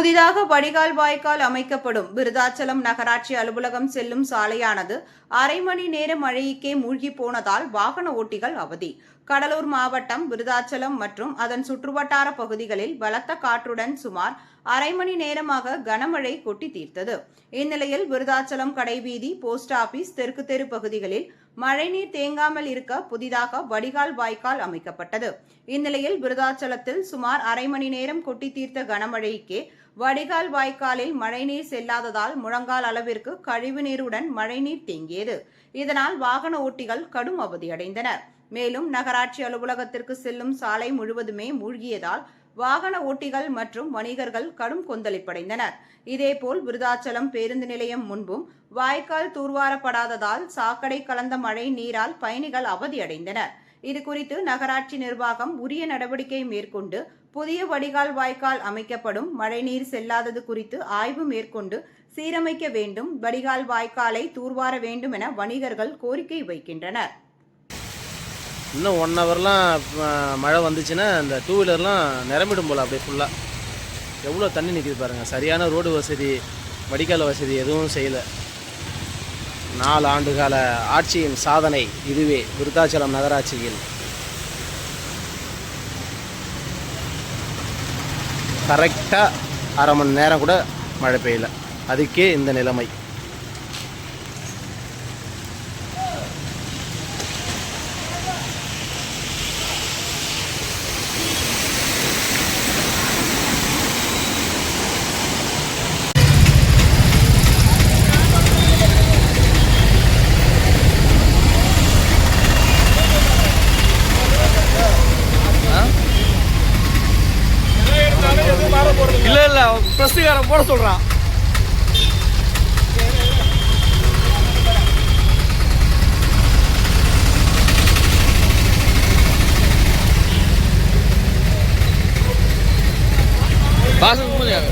புதிதாக வடிகால் வாய்க்கால் அமைக்கப்படும். விருதாச்சலம் நகராட்சி அலுவலகம் செல்லும் சாலையானது அரை மணி நேர மழைக்கே மூழ்கி போனதால் வாகன ஓட்டிகள் அவதி. கடலூர் மாவட்டம் விருதாச்சலம் மற்றும் அதன் சுற்றுவட்டார பகுதிகளில் பலத்த காற்றுடன் சுமார் அரை மணி நேரமாக கனமழை கொட்டி தீர்த்தது. இந்நிலையில் விருதாச்சலம் கடைவீதி போஸ்ட் ஆபீஸ் தெற்கு தெரு பகுதிகளில் மழைநீர் தேங்காமல் இருக்க புதிதாக வடிகால் வாய்க்கால் அமைக்கப்பட்டது. இந்நிலையில் விருதாச்சலத்தில் சுமார் அரை மணி நேரம் கொட்டி தீர்த்த கனமழைக்கே வடிகால் வாய்க்காலில் மழைநீர் செல்லாததால் முழங்கால் அளவிற்கு கழிவு நீருடன் மழைநீர் தேங்கியது. இதனால் வாகன ஓட்டிகள் கடும் அவதியடைந்தனர். மேலும் நகராட்சி அலுவலகத்திற்கு செல்லும் சாலை முழுவதுமே மூழ்கியதால் வாகன ஓட்டிகள் மற்றும் வணிகர்கள் கடும் கொந்தளிப்படைந்தனர். இதேபோல் விருதாச்சலம் பேருந்து நிலையம் முன்பும் வாய்க்கால் தூர்வாரப்படாததால் சாக்கடை கலந்த மழை நீரால் பயணிகள் அவதியடைந்தனர். இதுகுறித்து நகராட்சி நிர்வாகம் உரிய நடவடிக்கை மேற்கொண்டு புதிய வடிகால் வாய்க்கால் அமைக்கப்படும் மழைநீர் செல்லாதது குறித்து ஆய்வு மேற்கொண்டு சீரமைக்க வேண்டும் வடிகால் வாய்க்காலை தூர்வார வேண்டும் என வணிகர்கள் கோரிக்கை வைக்கின்றனர். இன்னும் ஒன் ஹவர்லாம் மழை வந்துச்சுன்னா இந்த டூ வீலர்லாம் நிரம்பிடும் போல் அப்படியே ஃபுல்லாக எவ்வளோ தண்ணி நிற்கிது பாருங்கள் சரியான ரோடு வசதி வடிகால் வசதி எதுவும் செய்யலை. நாலு ஆண்டு கால ஆட்சியின் சாதனை இதுவே விருத்தாச்சலம் நகராட்சியில். கரெக்டாக அரை மணி நேரம் கூட மழை பெய்யல. அதுக்கே இந்த நிலைமை. இல்லை இல்லை ப்ரெஸ்ஸுக்காரன் போட சொல்றான் பாசம் முடியாது